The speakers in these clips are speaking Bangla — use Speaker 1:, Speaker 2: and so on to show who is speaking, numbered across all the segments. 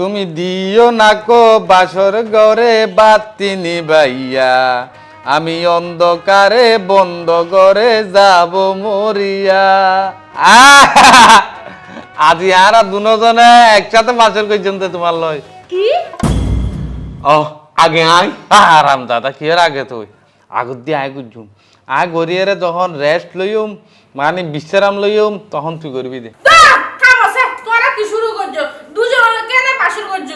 Speaker 1: তুমি দিও না কো বাসর ঘরে বাতি নিবাইয়া আমি অন্ধকারে বন্ধ করে যাব মরিয়া! আজি আর দুজনে একসাথে বাসর করছেন তো তোমার লয়
Speaker 2: কি?
Speaker 3: ও আগে আয়।
Speaker 1: আরাম দাদা কি আগে তুই? আগত দিয়ে আয় গুজুম। আয় গড়িয়ে যখন রেস্ট লইম মানে বিশ্রাম লইম তখন তুই করবি দে
Speaker 2: থামছে তোরা কি শুরু করছ দুজন হলে কেনে পাশুর করছ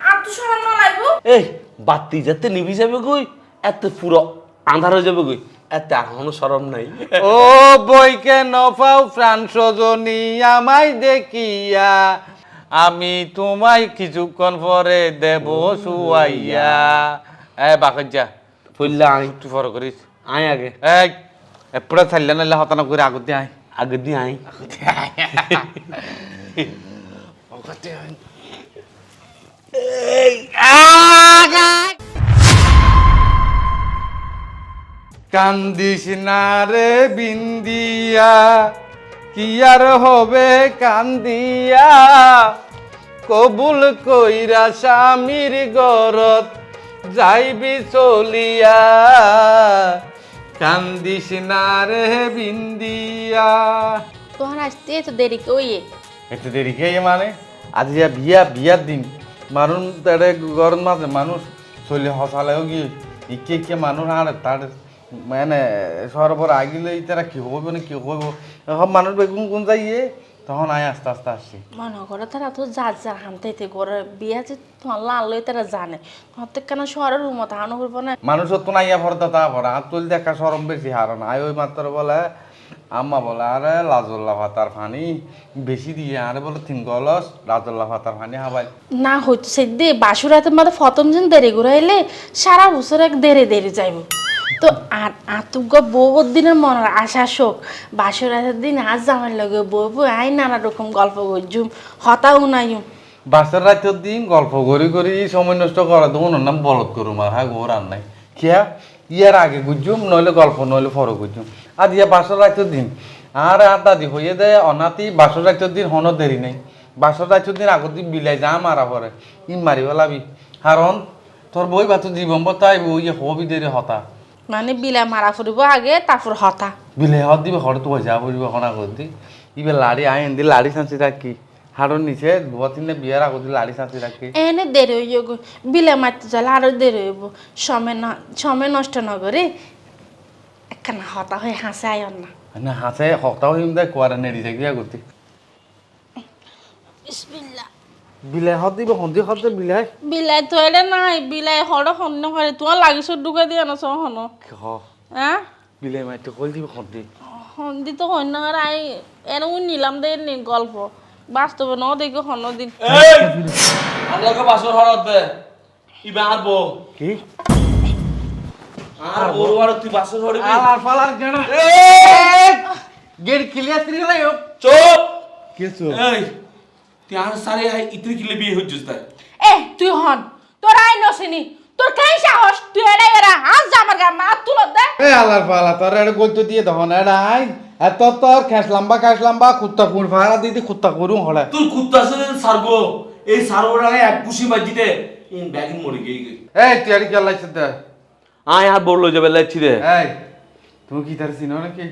Speaker 2: আর তো সমান না লাগবো
Speaker 3: এই বাতি যাতে নিবি যাবে কই? এত পুরো আন্ধার হয়ে যাবে কই? এত এখনও সরম নাই।
Speaker 1: ও বইকে নফাও প্রাণ সজনী আমায় দেখিয়া? আমি তোমায় কিছুক্ষণ পরে দেব শুয়াইয়া। এ বাকজ্জা
Speaker 3: ফুললে আয়।
Speaker 1: তুই ফর করিস।
Speaker 3: আয় আগে।
Speaker 1: এই এপড়ে থাইলে নাইলে হতানা করে আগত দিয়ে আয়।
Speaker 3: আগে দিয়ে আয়।
Speaker 1: কান্দিস না রে বিন্দিয়া কি আর হবে কান্দিয়া? কবুল কইরা স্বামীর গরত যাইবি চলিয়া। কান্দিস না রে বিন্দিয়া।
Speaker 2: তোমার আসতে তো দেরি কইয়ে?
Speaker 1: একটু দেরি খেয়ে মানে? আজ যা বিয়া বিয়ার দিন। মানুষ তারে গরম মাঝে মানুষ চলে হসালেও গিয়ে ইকে ইকে মানুষ আর তার মানে সরবর আগিলে তারা কি হইব না কি হইব এখন মানুষ বেগুন গুন যাইয়ে তখন আয় আস্তে আস্তে আসছি
Speaker 2: মনে করো তারা তো যার যার হামতাইতে করে বিয়া যে তোমার লাল লই তারা জানে তোমার কেন শহরের রুমত হানো করব না?
Speaker 1: মানুষ তো নাইয়া ভরতা তা ভরা হাত তুল দেখা সরম বেশি হারণ আয় ওই মাত্র বলে আম্মা বলে আরে লাজল্লা ভাতার ফানি বেশি দিয়ে আরে বলে তিন গলস লাজল্লা ভাতার ফানি হাবাই।
Speaker 2: না হইতো সে দে বাসুরাতে মাঝে প্রথম দিন দেরি ঘুরাইলে সারা বছর এক দেরি দেরি যাইব। তো আর আতুগ বহুত দিনের মনের আশা শোক বাসুরাতের দিন আজ জামার লগে বউ আই নানা রকম গল্প করজুম হতাও নাইম
Speaker 1: বাসের রাতের দিন গল্প করি করি সময় নষ্ট করা তো ওনার নাম বলদ করুম আর হ্যাঁ ঘোর আর নাই। কিয়া ইয়ার আগে গুজুম নইলে গল্প নইলে ফরক গুজুম আর ইয়া বাসর রাতের দিন। আর আর দাদি হইয়ে দেয় অনাতি বাসর রাতের দিন হনো দেরি নাই। বাসর রাতের দিন দিন বিলাই যা মারা পরে। ইন মারি পেলাবি কারণ তোর বই বাতো জীবন তাই বই হবি দেরি হতা।
Speaker 2: মানে বিলাই মারা ফুরিব আগে তারপর হতা।
Speaker 1: বিলাই হত দিবে যা পড়িব হনা করে দি ইবে লাড়ি আইন দি লাড়ি সাঁচি রাখি। হাড়র নিচে দুয়া তিনটা বিয়ার আগর দি লাড়ি সাঁচি রাখি।
Speaker 2: এনে দেরি হইব বিলা মারতে চলে আরও দেরি হইব। সময় না সময় নষ্ট না করে একখানা হতা হয়ে হাসে আয়ন না
Speaker 1: না হাসে হতাও হিম দেয় কোয়ারে নেড়ি গিয়া করতে
Speaker 2: বিসমিল্লাহ
Speaker 1: বিলাই হত দিব হন্দি হত দে বিলাই
Speaker 2: বিলাই তো নাই বিলাই হড় হন্য করে তোমার লাগিস ঢুকে দিয়ে না সহ হন
Speaker 1: হ
Speaker 2: হ্যাঁ
Speaker 1: বিলাই মাইতে কল দিব হন্দি
Speaker 2: হন্দি তো করে আই এরকম নিলাম দে নি গল্প বাস্তবে ন দেখি হন্য দিন
Speaker 3: এই আমাকে বাসর হরত দে ইবা আর বউ
Speaker 1: কি
Speaker 3: আর বড় আর তুই
Speaker 1: আলার ফালার কেন গেট ক্লিয়ার ত্রি লাই
Speaker 3: চুপ।
Speaker 1: কিছু
Speaker 3: এই তুই আর সারে ইতরি কিলে বিয়ে তাই।
Speaker 2: এ তুই হন তোর আই নসিনি তোর কাই সাহস? তুই এরা এরা আজ জামার গা মা তুলো দে।
Speaker 1: এ আলার ফালা তোর এটা গলতো দিয়ে তখন এটা আই এত তোর খেস লম্বা লম্বা কুত্তা কুর ফাড়া দিদি কুত্তা করুম হলে।
Speaker 3: তোর কুত্তা সে সারগো এই সারগোটা এক গুছি বাজিতে ইন ব্যাগিন মরে গই
Speaker 1: এই তুই আর কি দে
Speaker 3: আয় আর বড় লই যাবে লাইছি রে
Speaker 1: এই তুমি কি তার চিনো নাকি?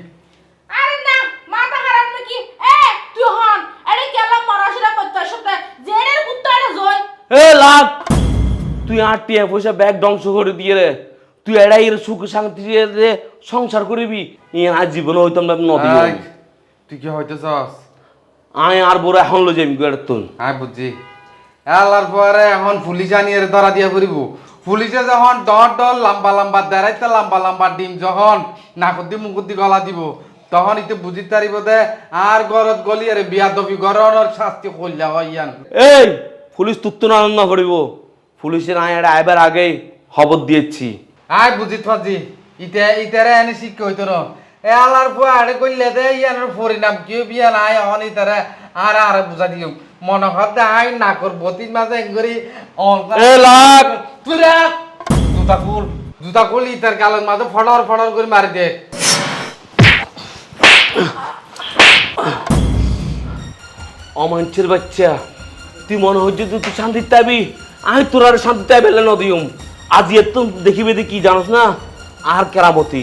Speaker 2: আরে না মাথা খারাপ নাকি? এ তুই হন আরে কেলা মরাশিরা করতে সাথে জেনের কুত্তা এটা জয়।
Speaker 3: এ লাগ তুই আর টিয়া পয়সা ব্যাগ ধ্বংস করে দিয়ে রে। তুই এড়াই এর সুখ শান্তি দিয়ে দে সংসার করবি। ই আর জীবনে হইতাম না নদী
Speaker 1: তুই কি হইতেছস?
Speaker 3: আয় আর বড় এখন লই যাবি গেড় তুন
Speaker 1: হ্যাঁ বুঝছি। এলার পরে এখন পুলিশ আনিয়ে ধরা দিয়া করিব পুলিশে যখন ডর ডর লম্বা লম্বা দেড়াইতে লম্বা লম্বা ডিম যখন নাকদি মুকুদি গলা দিব তখন ইতে বুঝি তারিব দে আর গরত গলি রে বিয়া দবি গরনের শাস্তি কইলা হইয়ান
Speaker 3: এই পুলিশ তুত্ত না করিব। পুলিশের আয় আইবার আগেই খবর দিয়েছি।
Speaker 1: আয় বুঝি থাজি ইতে ইতারে এনে শিক্ষা হইতো ন এ আলার পর আরে কইলে দে ইয়ানোর পরিণাম কি বিয়া নাই অন ইতারে আর আর বুঝা দিও। মনে হত আই না এঙ্গরি
Speaker 3: এ লাগ!
Speaker 1: তুই জুতা খুল জুতা খুল ইতার গালের মাঝে ফড়র ফড়র করে মারি দে।
Speaker 3: অমাঞ্চের বাচ্চা তুই মনে হচ্ছে তুই তুই শান্তি পাবি আমি তোর আর শান্তি পাই ফেলে নদীম আজ এর তো দেখিবে দেখি কি জানোস না? আর কেরামতি।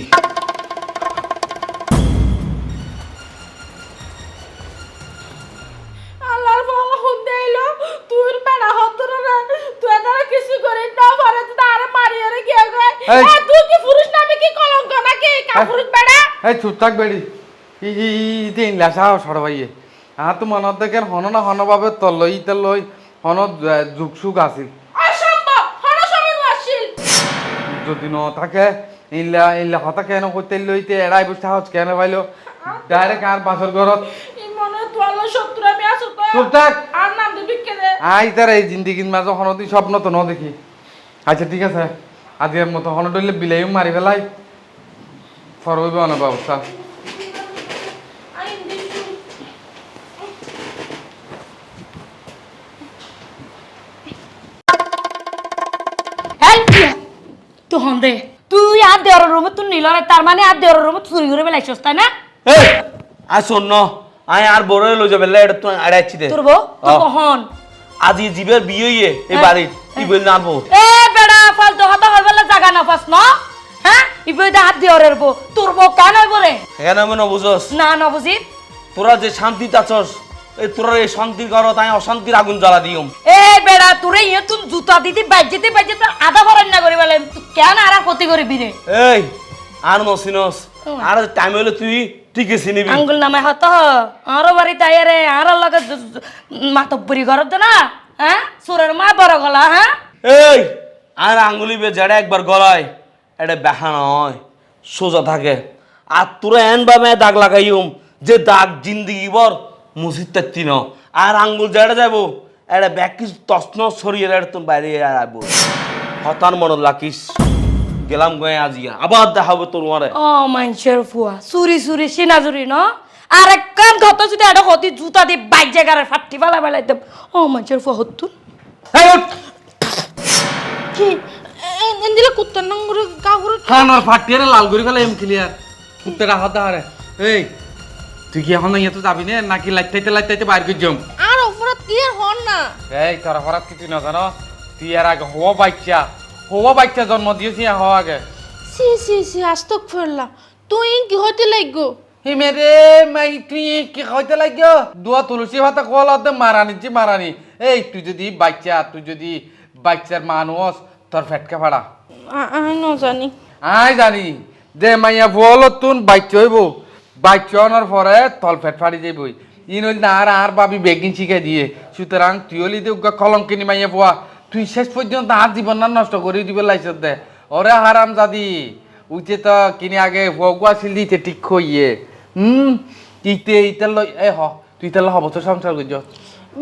Speaker 1: এই চুপ থাক বেড়ি। ই ই ই তিন লাসা সরবাইয়ে আর তো মনত দেখেন হন না হন ভাবে তল ইতে লই হন যুগ সুখ আছিল। যদি ন থাকে ইল্লা ইল্লা হতা কেন করতে লইতে এড়াই বসে সাহস কেন পাইলো ডাইরেক্ট আর বাসর ঘরত চুপ থাক। আই তার এই জিন্দিগির মাঝে হনদি স্বপ্ন তো ন দেখি। আচ্ছা ঠিক আছে। আজকের মতো হন ডইলে বিলাইও মারি ফেলাই ব্যবস্থা
Speaker 2: আই দিছু
Speaker 4: এই তুই হন দে তুই আর দেওয়ার রুমে তুই নিল না তার মানে আর দেওয়ার রুমে চুরি করে বেলাইছিস তাই না?
Speaker 3: এই আয় শোন ন আয় আর বড় লই যাবে এটা তো আড়াইছি দে।
Speaker 4: তোর বউ? তুই কখন?
Speaker 3: আজ এই জীবের বিয়ে এই
Speaker 4: হ্যাঁ।
Speaker 3: বল আনব
Speaker 4: এ বেড়া ফালতু হাতা হয়ে বেলা জাগা না পাস না। ইবইদা হাত দেওয়ার বউ তোর বউ কেন বলে?
Speaker 3: কেন মনে বুঝস?
Speaker 4: না না বুঝি।
Speaker 3: তোরা যে শান্তি চাচস এই তোরা এই শান্তির ঘর তাই অশান্তির আগুন জ্বালা দিও
Speaker 4: এ বেড়া তোরে ইয়ে তুই জুতা দিদি বাজ্যতে বাজ্যতে আধা ভরান না করি বলে। তুই কেন আর ক্ষতি করবি রে?
Speaker 3: এই আর নসিনস আর টাইম হলে তুই ঠিকই চিনিবি।
Speaker 4: আঙ্গুল নামে হত আরও বাড়ি তাই রে আর লগে মাতব্বরি ঘরত না হ্যাঁ? সুরের মা বড় গলা হ্যাঁ?
Speaker 3: এই আর আঙ্গুলি বে জেড়ে একবার গলায়। এটা বেহা নয় সোজা থাকে। আর তোরা এন বা মেয়ে দাগ লাগাইম যে দাগ জিন্দিগি বর মুসিদ তাত্তি ন আর আঙ্গুল জেড়ে যাব এটা ব্যাগ কিছু তসন সরিয়ে এটা তুমি বাইরে আইবো। হতান মনে লাকিস গেলাম গয়ে আজিয়া। আবার দেখাবো তোর মারে
Speaker 4: ও মানুষের ফুয়া চুরি চুরি সিনা চুরি ন? আর এক কান ঘত যদি একটা হতি জুতা দি বাইক জায়গার ফাটি ফেলা দেব ও মানুষের ফুয়া হতুন
Speaker 2: কি? এন্দিলা কুত্তার নঙ্গর কাগুর
Speaker 1: খান আর ফাটিয়ে লাল করে ফেলে এম ক্লিয়ার কুত্তেটা হাতে হারে। এই তুই কি এখন ইয়ে তো যাবি না নাকি লাইটাইতে লাইটাইতে বাইর করে যাম?
Speaker 2: আর অপরাধ কি আর হন না?
Speaker 1: এই তোরা হরাত কিছু না জানো তুই এর আগে হওয়া বাচ্চা। হওয়া বাচ্চা জন্ম দিয়েছি হওয়া আগে।
Speaker 2: সি সি সি আস্তক ফেললা তুই কি হইতে লাগগো
Speaker 1: হিমেরে মাই তুই কি খাইতে লাগিও দুয়া তুলসী ভাতা মারানি যে মারানি। এই তুই যদি বাচ্চা তুই যদি বাচ্চার মানুষ তোর ফেটকা ফাড়া।
Speaker 2: ন জানি
Speaker 1: আই জানি। যে মাইয়া বল তুন বাচ্চা হইব। বাচ্চা আনার পরে তল ফেট ফাড়ি যাইবই। ইন না আর আর বাবি বেগিন শিখে দিয়ে। সুতরাং তুই হলি দে কলঙ্কিনি মাইয়া পোয়া তুই শেষ পর্যন্ত আর জীবন না নষ্ট করে দিবে লাইছত দে। ওরে হারাম জাদি। উইতে তো কিনি আগে ভগুয়া ছিল দিতে ঠিক কইয়ে। হুম? ইতে ইতে লই এ হ। তুই তাহলে হব তো সংসার করছ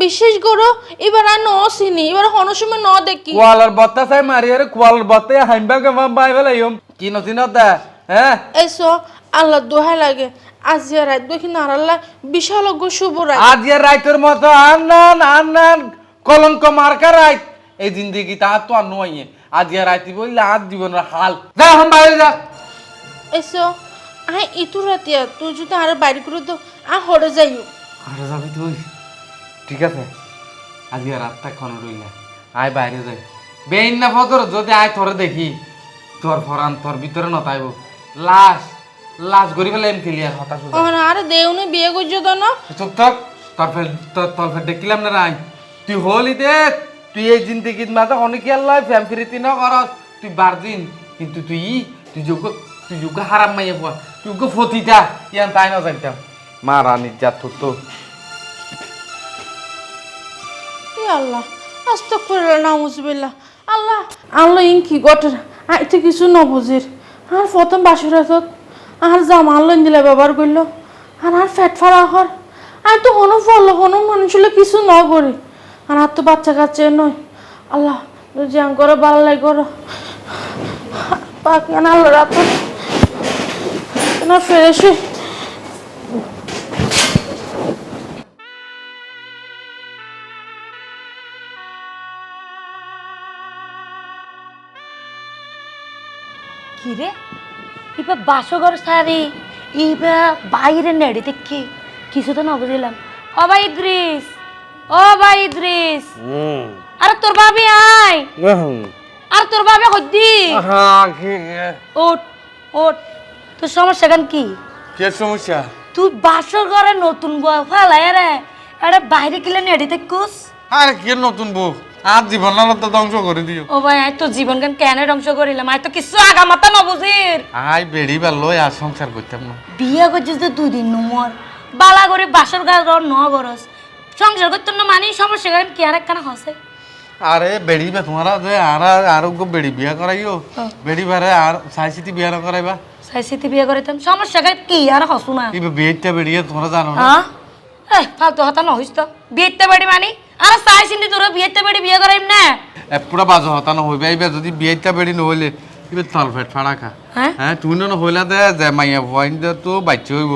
Speaker 2: বিশেষ করো এবার আর ন চিনি এবার হন সময় ন দেখি।
Speaker 1: কোয়ালার বত্তা চাই মারি আরে কোয়ালার বত্তা হাইম্বা কে বাই বেলাই কি নছিন দা হ্যাঁ?
Speaker 2: এসো আল্লাহ দোহাই লাগে। আজি আর রাত দেখি নারাল্লা বিশাল অজ্ঞ শুভ রাত।
Speaker 1: আজ এর রাইতের মতো আন্নান আন্নান কলঙ্ক মার্কা রাইত। এই জিন্দগি তা তো আর নয় আজ এর রাইতে বললে আজ জীবনের হাল। যা এখন বাইরে যা।
Speaker 2: এসো আই ইতু রাতিয়া তুই যদি আর বাইরে করে তো আ হরে যাইও।
Speaker 1: আরে যাবি তুই। ঠিক আছে? আজ এর রাতটা ক্ষণ রইলে। আয় বাইরে যাই। বেইন না ফতর যদি আয় তোরে দেখি। তোর ফরান তোর ভিতরে নতাইব লাশ লাশ গড়ি ফেলে এম ক্লিয়ার হতাশ
Speaker 2: আর দেউনে বিয়ে করছ তো না
Speaker 1: চুপ থাক তোর ফের তোর তোর ফের দেখিলাম না রাই তুই হলি দে তুই এই জিন্দগির মাঝে অনেক আল্লাহ ফ্যাম ফিরিতি না করস। তুই বারদিন কিন্তু তুই তুই যোগ্য তুই যোগ্য হারাম মাইয়া পোয়া। তুই যোগ্য ফতিটা ইয়ান তাই না জানতাম মা রানীর জাত তোর তো
Speaker 2: আল্লাহ। আস্তাগফিরুল্লাহ নাউজুবিল্লাহ। আল্লাহ আল্লাহ ইন কি গটর আইতে কিছু ন বুঝির আর প্রথম বাসুরাতত। আর জামা আল্লাহ দিলে ব্যবহার করল। আর আর ফ্যাট ফাড়া হর। আর তো হনো ফল হনো মানুষগুলো কিছু ন করি। আর আর তো বাচ্চা কাচ্চা নয়। আল্লাহ জ্যাং করে ভালো লাগে করো পাক না আল্লাহ রাত না ফ্রেশ হই
Speaker 4: কি রে? ইবা বাসঘর সারি ইবা বাইরে নেড়ে দেখি। কিছু তো না বুঝলাম। ও ভাই ইদ্রিস ও ভাই ইদ্রিস। আরে তোর ভাবি আয়। আর তোর ভাবি হদ্দি। ওট ওট তোর সমস্যা কেন কি?
Speaker 1: কে সমস্যা?
Speaker 4: তুই বাসর ঘরে নতুন বউ ফেলাই রে। আরে বাইরে কিলে নেড়ি দেখুস।
Speaker 1: আরে কে নতুন বউ? আর জীবন তো ধ্বংস করে দিও।
Speaker 4: ও ভাই আয় তো জীবন কেন কেন ধ্বংস করিলাম? আয় তো কিছু আগা মাথা নবুজির
Speaker 1: আই বেড়ি বেলো আর সংসার করতাম না।
Speaker 4: বিয়ে করছিস তো দুই দিন নম্বর বালা করে বাসর ঘর ন বরস সংসার করতে না মানে সমস্যা কেন কি আর একখানা হসে?
Speaker 1: আরে বেড়ি বে তোমারা যে আর আরোগ্য বেড়ি বিয়া করাইও। বেড়ি বারে আর সাই সিটি বিয়া না করাইবা।
Speaker 4: সাইসিতে বিয়ে করিতাম সমস্যা কেন কি আর হসু না।
Speaker 1: এই বিয়েটা বেড়িয়ে তোমরা জানো না।
Speaker 4: হ্যাঁ ফালতু হতা নহইস তো। বিয়েতে বাড়ি মানে? আর সাইসিন্দি তোরা বিয়েতে বাড়ি বিয়ে করাইম না?
Speaker 1: এ পুরা বাজো হতা না হইবে এইবার যদি বিয়েটা বেড়ি নহলে এবার তল ফেট ফাড়া খা
Speaker 4: হ্যাঁ
Speaker 1: তুই না হইলা দে যে মাইয়া পয়েন্ট তো বাচ্চা হইব।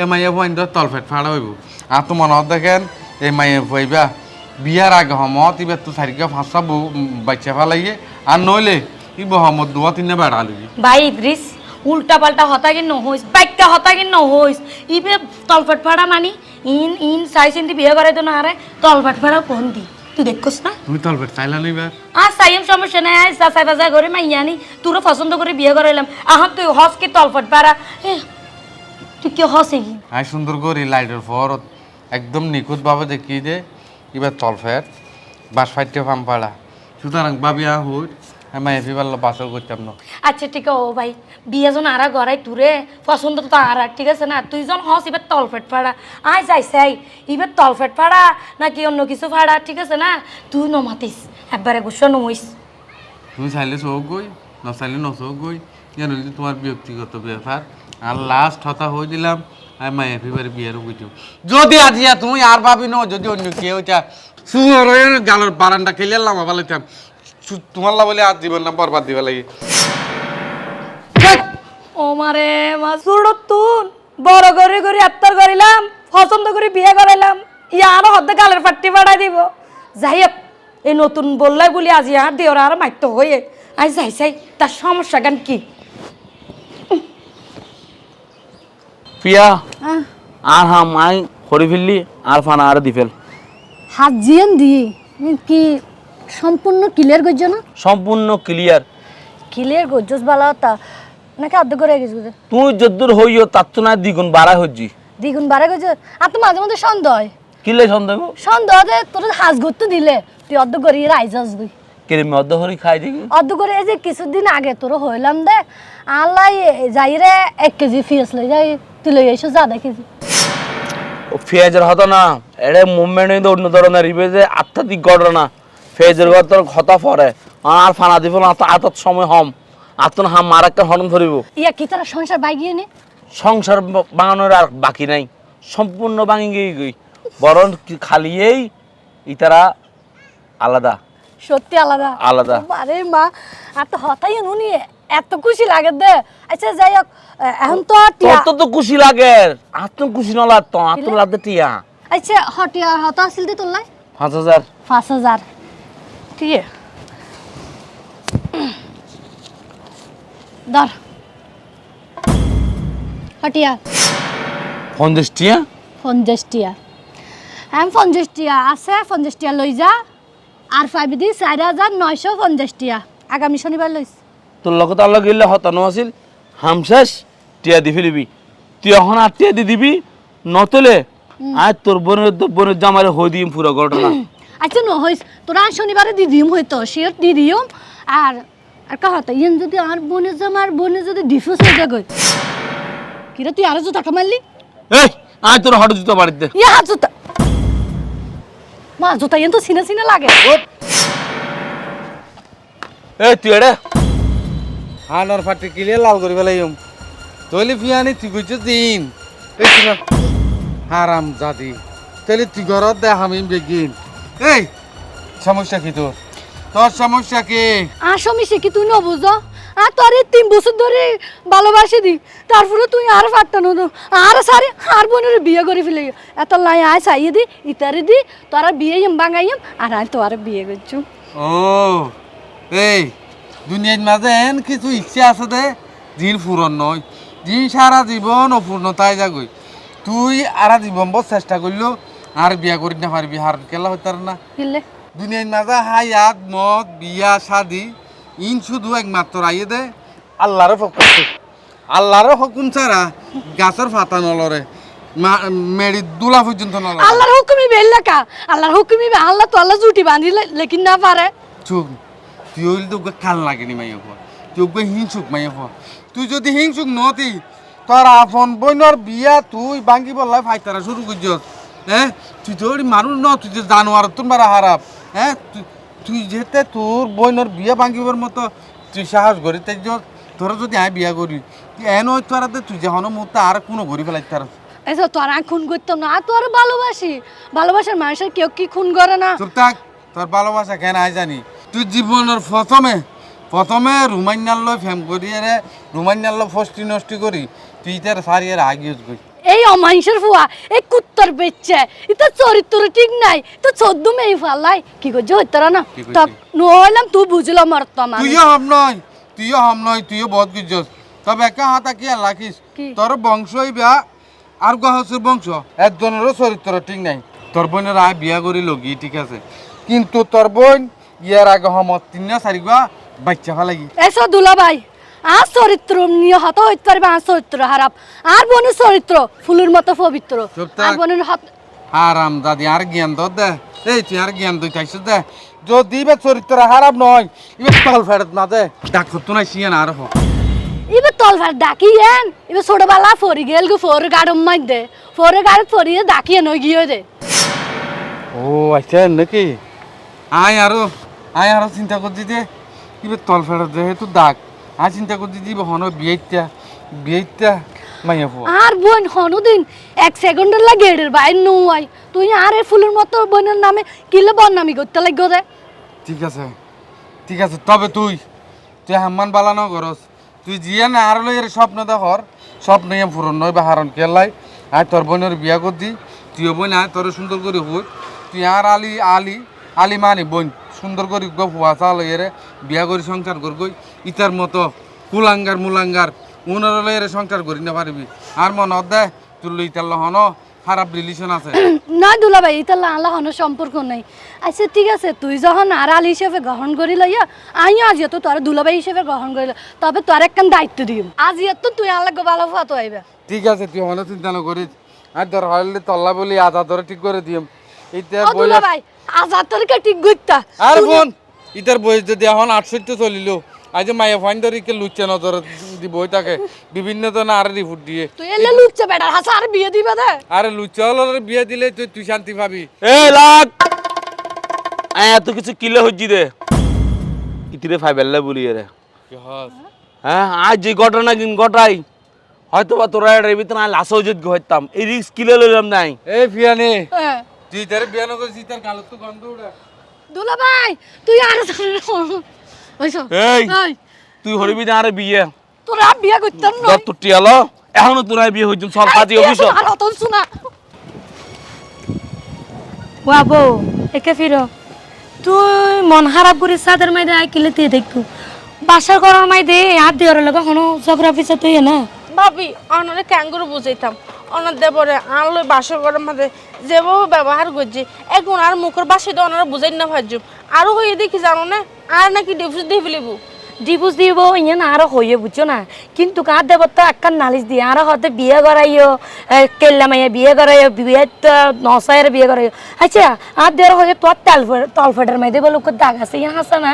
Speaker 1: এ মাইয়া পয়েন্ট তল ফেট ফাড়া হইব। আর তো মনে দেখেন এই মাইয়া পইবা বিয়ার আগে সমত এবার তো চারিকে ফাঁসা বাচ্চা ফালাইয়ে আর নইলে ই বহমত দুয়া তিনটা বেড়া লইবি
Speaker 4: ভাই ইদ্রিস উল্টা পাল্টা হতা কি নহইস বাইকটা হতা কি নহইস ইবে তলফট ফাড়া মানি? ইন ইন সাইসিন্দি বিয়ে করাইতো না আরে তলফট ফাড়া কোন দি। তুই দেখছিস না?
Speaker 1: তুমি তল ফেট চাইলা নইবা
Speaker 4: আর সাইম সমস্যা নাই। আয় চাচাই বাজার করে মাইয়ানি তোরা পছন্দ করে বিয়ে করাইলাম আহ তুই হস কি পারা এ তুই কি হসে কি
Speaker 1: আই সুন্দর করি লাইটের পর একদম নিখুঁত ভাবে দেখি দে এবার তল ফেট বাস ফাইটে ফাম পাড়া সুতরাং ভাবিয়া হই আমি এফি পারল বাসও করতাম না।
Speaker 4: আচ্ছা ঠিক আছে ও ভাই বিয়ে জন আরা গড়াই তুরে পছন্দ তো আর ঠিক আছে না? তুই জন হস এবার তলফেট ফাড়া। আয় যাই সাই এবার তলফেট ফাড়া নাকি অন্য কিছু ফাড়া ঠিক আছে না? তুই নমাতিস একবারে গুছো নমইস
Speaker 1: তুমি চাইলে চৌক গই না চাইলে নচৌক গই যেন যদি তোমার ব্যক্তিগত ব্যাপার। আর লাস্ট হতা হয়ে দিলাম আমি মাই এফিবারে বিয়েরও বুঝো। যদি আজিয়া তুমি আর ভাবি ন যদি অন্য কেউ চা সুন্দর গালের বারান্দা খেলে লামা পালাইতাম তোমার লা বলে আর জীবন না বরবাদ দিবা লাগে।
Speaker 4: ও মারে মা সুরত তুন। বড় করে করে আত্মার করিলাম পছন্দ করে বিয়ে করাইলাম। ইয়া আরও হদ্দে গালের ফাট্টি পাঠাই দিব। যাই হোক এই নতুন বললাই বলি আজি আর দেওয়ার আর মাইতো হয়ে আই যাই যাই তার সমস্যা গান কি?
Speaker 3: পিয়া আর হ্যাঁ মাই হরি ফেললি আর ফানা আর দি ফেল।
Speaker 5: হাত জিয়েন দিয়ে কি সম্পূর্ণ ক্লিয়ার করছ না?
Speaker 3: সম্পূর্ণ ক্লিয়ার
Speaker 5: ক্লিয়ার করছোস বালা তা নাকি অর্ধ করে গেছো
Speaker 3: তুই যদ্দূর হইও তার তো না দ্বিগুণ বাড়া হচ্ছি।
Speaker 5: দ্বিগুণ বাড়া করছ আর তো মাঝে মধ্যে সন্দেহ। হয়
Speaker 3: কিলে সন্দেহ
Speaker 5: সন্দেহ যে তোর হাঁস ঘুরতে দিলে তুই অর্ধ করে রাইজ আসবি।
Speaker 3: কেরে মধ্য হরি খাই দেখি?
Speaker 5: অর্ধ করে এই যে কিছুদিন আগে তোর হইলাম দে আল্লাহ যাই রে এক কেজি ফিস লই যাই তুই লই এসো যা দেখেছি
Speaker 3: ও ফিয়াজের হতো না এটা মুভমেন্ট অন্য ধরনের ইবে যে আত্মাধিক ঘটনা ফেজের ঘর তোর হতা পরে আর ফানা দিব না আতত সময় হম। আতন হাম মার একটা হরণ ধরিব।
Speaker 5: ইয়া কি তারা সংসার বাগিয়ে নে?
Speaker 3: সংসার বাঙানোর আর বাকি নাই। সম্পূর্ণ ভাঙিয়ে গই। বরং খালিয়েই ইতারা আলাদা।
Speaker 5: সত্যি আলাদা?
Speaker 3: আলাদা।
Speaker 5: আরে মা আর তো হতাই নুনি এত খুশি লাগে দে। আচ্ছা যাই হোক এখন তো টিয়া
Speaker 3: তো তো খুশি লাগে। আর তো খুশি না লাগতো আর তো লাগে টিয়া।
Speaker 5: আচ্ছা হটিয়া হতা আসিল দে তোলাই 5000
Speaker 2: 5000 দিয়ে
Speaker 5: ধর। হটিয়া।
Speaker 3: পঞ্চাশ টিয়া
Speaker 5: হ্যাঁ পঞ্চাশ আছে পঞ্চাশ লই যা। আর ফাইভ দি চার হাজার নয়শো পঞ্চাশ আগামী শনিবার লইস
Speaker 3: তোর লগত আর লগে গেলে হতানো আছিল। হামশেষ টিয়া দি ফেলিবি। তুই এখন আর টিয়া দি দিবি। নতলে আর তোর বোনের তোর বোনের জামারে হই দিম পুরো ঘটনা
Speaker 5: আচ্ছা নহইস তোরা শনিবারে দি দিম হয়তো শিওর দি দিম আর আর কাহত ইয়েন যদি আর বোনে জামার বোনে যদি ডিফিউজ হয়ে যায় গই কিরে তুই আরও জুতা কামারলি
Speaker 3: এই আয় তোর হঠাৎ দিতে বাড়িতে
Speaker 5: ইয়ে হাত জুতা। মা জুতা ইয়েন তো সিনে সিনে লাগে।
Speaker 3: এই তুই এড়ে।
Speaker 1: হানর ফাটি কিলে লাল করি পেলাইম তৈলি ফিয়ানি তুই কইছ দিন। এই শুনা। হারাম জাদি তাহলে তুই ঘরত দে আমি বেগিন। এই সমস্যা কি তোর? তোর সমস্যা কি?
Speaker 5: আর সমস্যা কি তুই নবুঝ আর তোর তিন বছর ধরে ভালোবাসি দি তারপরে তুই আর ফাটতানো তো আর সারি আর বোনের বিয়ে করে ফেলে। এত লাই আয় চাইয়ে দি ইতারে দি তোরা বিয়ে ইম বাঙাইম আর আমি তোর বিয়ে করছু।
Speaker 1: ও এই দুনিয়ার মাঝে এন কিছু ইচ্ছা আছে দে দিন পূরণ নয়। দিন সারা জীবন অপূর্ণতায় যাগই তুই আরা জীবন চেষ্টা করল আর বিয়া করি না পারবি হার কেলা হইতার না।
Speaker 5: কিলে?
Speaker 1: দুনিয়ার মাঝে হায়াত মদ বিয়া শাদি ইন শুধু একমাত্র আইয়ে দে। আল্লাহর ফকুন আল্লাহর হুকুম ছাড়া গাছের ফাতা নলরে মা- মেড়ি দুলা পর্যন্ত নলরে।
Speaker 5: আল্লাহর হুকুমি বেল্লা কা আল্লাহর হুকুমি বে- আল্লাহ তো আল্লাহ জুটি বাঁধিলে লেকিন না পারে।
Speaker 1: চুপ। তুই হইলে তো কাল লাগেনি মাইয়া ফ তুই ওকে হিংসুক মাইয়া ফ তুই যদি হিংসুক নতি তোর আপন বইনর বিয়া তুই বাঙ্গি বললাই ফাইতারা শুরু করছিস হ্যাঁ? তুই তো মানুষ ন তুই যে জানোয়ার তোর মারা হারাপ হ্যাঁ? তুই তুই যেতে তোর বইনর বিয়া ভাঙ্গিবার মতো তুই সাহস করি তাই তোরা যদি আমি বিয়া করি। এন হয় তোর তুই যে হন মুহূর্তে আর কোনো ঘুরি ফেলাই তার
Speaker 5: এসব তোর খুন করতাম না আর তোর ভালোবাসি। ভালোবাসার মানুষের কেউ কি খুন করে না?
Speaker 1: চুপ থাক তোর ভালোবাসা কেন আই জানি। তুই জীবনের প্রথমে প্রথমে রুমাইনার লয় ফেম করি রে রুমাইনার লয় ফষ্টি নষ্টি করি তুই তার সারি আর আগিয়ে গই
Speaker 5: এই অমানুষের ফুয়া এই কুত্তর বেচছে এটা চরিত্র ঠিক নাই তো চোদ্দ মেয়ে ফালাই। কি করছে হইতারা না?
Speaker 1: কি করছে?
Speaker 5: তা তুই বুঝলাম মরতাম আমি
Speaker 1: তুইও হম নয় তুইও হম নয় তুইও বহুত গুজস তবে একা হাতা কি
Speaker 5: কি?
Speaker 1: তোর বংশই বিয়া আর গহসের বংশ? একজনেরও চরিত্র ঠিক নাই। তোর বোনের আয় বিয়া করি লগি ঠিক আছে। কিন্তু তোর বোন ইয়ার আগে হমত তিন না চারি গা বাচ্চা ফেলাই
Speaker 5: এসো দুলা ভাই আর চরিত্র নিয়ে হত হইতে পারবে আর চরিত্র খারাপ। আর বোনের চরিত্র ফুলের মতো পবিত্র। আর বোনের হাত
Speaker 1: আরাম দাদি আর জ্ঞান তো দে। এই তুই আর জ্ঞান দুই থাকছিস দে। যদি এবার চরিত্র খারাপ নয় এবার তল ফেরত না দে। ডাক তো নাই সিয়ান আর হোক
Speaker 5: এবার তলফার ডাকি এন। এবার ছোটবেলা ফরি গেল গো ফোর গাড়ম মাই দে। ফোর গাড়ি ফরিয়ে ডাকিয়ে নই গিয়ে দে।
Speaker 1: ও আচ্ছা নাকি? আয় আরও আয় আরও চিন্তা করছি যে এবার তল ফেরত দে তো ডাক। আয় চিন্তা করছি যে হন বিয়েটা বিয়েটা মাইয়া ফো
Speaker 5: আর বোন হনুদিন এক সেকেন্ডের লাগে এডের বাইর নয় তুই আর এই ফুলের মতো বোনের নামে কিলে বদনামি করতে লাগবে রে
Speaker 1: ঠিক আছে ঠিক আছে তবে তুই তুই হাম্মান বালানো করস তুই জিয়া না আর লই স্বপ্ন দেখর স্বপ্ন ইয়ে পূরণ নয় বা হারণ কেলাই আয় তোর বোনের বিয়া করছি তুইও বোন আয় তোর সুন্দর করে হই তুই আর আলি আলি আলি মানি বোন সুন্দর করে গো ফুয়া চা লই রে বিয়া করে সংসার করগই ইতার মতো কুলাঙ্গার মুলাঙ্গার উনার লই রে সংসার করি না পারবি। আর মন দে তুই লই তার হন খারাপ রিলেশন আছে।
Speaker 5: না দুলা ভাই এটা আল্লাহ হন সম্পর্ক নেই। আচ্ছা ঠিক আছে তুই যখন আর আলী হিসেবে গ্রহণ করি লইয়া আই আজ তো তোর দুলাভাই হিসেবে গ্রহণ করি তবে তোর একখান দায়িত্ব দিম। আজ তো তুই আল্লাহ ভালো ফাতো আইবে
Speaker 1: ঠিক আছে তুই হন চিন্তা না করিস। আর ধর হইলে তল্লা বলি আধা ধরে ঠিক করে দিম।
Speaker 5: ভাই তোর
Speaker 1: আর বোন ইতার বয়স যদি এখন আটষট্টি চলিল আজ মায়া ফাইন নজর দিব তাকে বিভিন্ন জন আর রিপোর্ট দিয়ে।
Speaker 5: তুই এলে লুকছে বেটার হাসা আর বিয়ে দিবে দে।
Speaker 1: আরে লুচ্চা হলো বিয়ে দিলে তুই তুই শান্তি পাবি।
Speaker 3: এই লাগ! এত কিছু কিলে হজ্জি দে। ইতিরে ফাইবেল্লে বলি রে হ্যাঁ আজ যে ঘটনা কিন ঘটাই হয়তো বা তোরা এর ভিতরে যদি হইতাম এই রিস্ক কিলে লইলাম নাই।
Speaker 1: এই ফিয়ানি।
Speaker 5: হ্যাঁ।
Speaker 1: তুই তার বিয়ে না করছিস তার গালত তো গন্ধ উড়া।
Speaker 5: দুলা ভাই তুই আর ওইসব
Speaker 3: এই তুই হরিবি না আরে বিয়ে?
Speaker 5: তোর আর বিয়ে করতাম না।
Speaker 3: তোর টিয়ালো এখনও তোরা বিয়ে হইতাম সব কাজী অফিস।
Speaker 5: আর অতন শোনা
Speaker 4: বাবু একে ফিরো। তুই মন খারাপ করে সাদের মাইদে আই কিলে তুই দেখতু বাসার করার মাইদে হাত দিয়ে লগে কোনো ঝগড়া পিছা তুই না।
Speaker 2: ভাবি অনারে ক্যাঙ্গুরু বুঝাইতাম। অনার দেবরে আনলো বাসর ঘরের মধ্যে যেভাবে ব্যবহার করছি এখন আর মুখের বাসে তো ওনারা বুঝাই না ভাজ্য আরও হয়ে দেখি জানো না আর নাকি ডিভোর্স দিয়ে ফেলিব।
Speaker 4: ডিভোর্স দিব ইয়ে না আরও হইয়ে বুঝছ না? কিন্তু কার দেব তো একখান নালিশ দিয়ে আরও হতে বিয়ে করাইও কেল্লা মাইয়া বিয়ে করাইও বিয়ে নসায়ের বিয়ে করাইও। আচ্ছা আর দেওয়ার হয়ে তোর তাল তলফেটের মাইদে বলে দাগ আছে ইয়া হাসা না?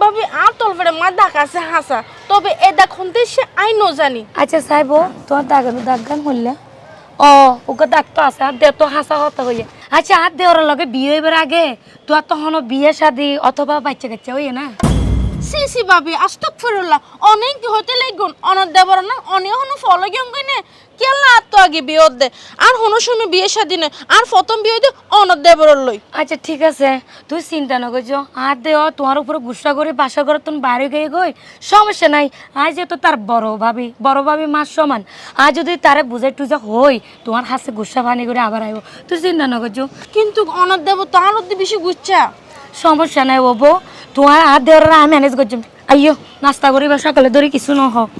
Speaker 2: ভাবি আর তলফেরে মা দাগ আছে হাসা। তবে এ দেখুন সে আইনও জানি।
Speaker 4: আচ্ছা সাহেব তোমার দাগ দাগ গান হইলে ও। ওকে দাগ তো আছে আর দেহ তো হাসা হতে হয়ে আচ্ছা আর দেওয়ার লগে বিয়ে হইবার আগে তোর হনো বিয়ে শাদি অথবা বাচ্চা কাচ্চা হইয়ে না?
Speaker 2: সি সি ভাবি আস্তক ফেরুল্লাহ অনেক হতে লাগুন। অনার দেবর না অনেক হনো ফলো গেম কইনে। কেলা তো আগে বিয়ে দে। আর হনো সময় বিয়ে শাদি নে আর প্রথম বিয়ে দে অনার দেবর লই।
Speaker 4: আচ্ছা ঠিক আছে। তুই চিন্তা না করছ আর দেও তোমার উপরে গুসা করে বাসা করে তুমি বাইরে গিয়ে গই। সমস্যা নাই। আজ যেহেতু তার বড় ভাবি বড় ভাবি মার সমান। আর যদি তারে বুঝাই টুজা হই তোমার হাসে গুসা পানি করে আবার আইব। তুই চিন্তা না করছ
Speaker 2: কিন্তু অনার দেব তো আর অতি বেশি গুচ্ছা।
Speaker 4: সমস্যা নাই বাবু তোমার আর দেওয়ার আমি ম্যানেজ করছি। আইয়ো, নাস্তা করি বা সকালে ধরে কিছু ন হোক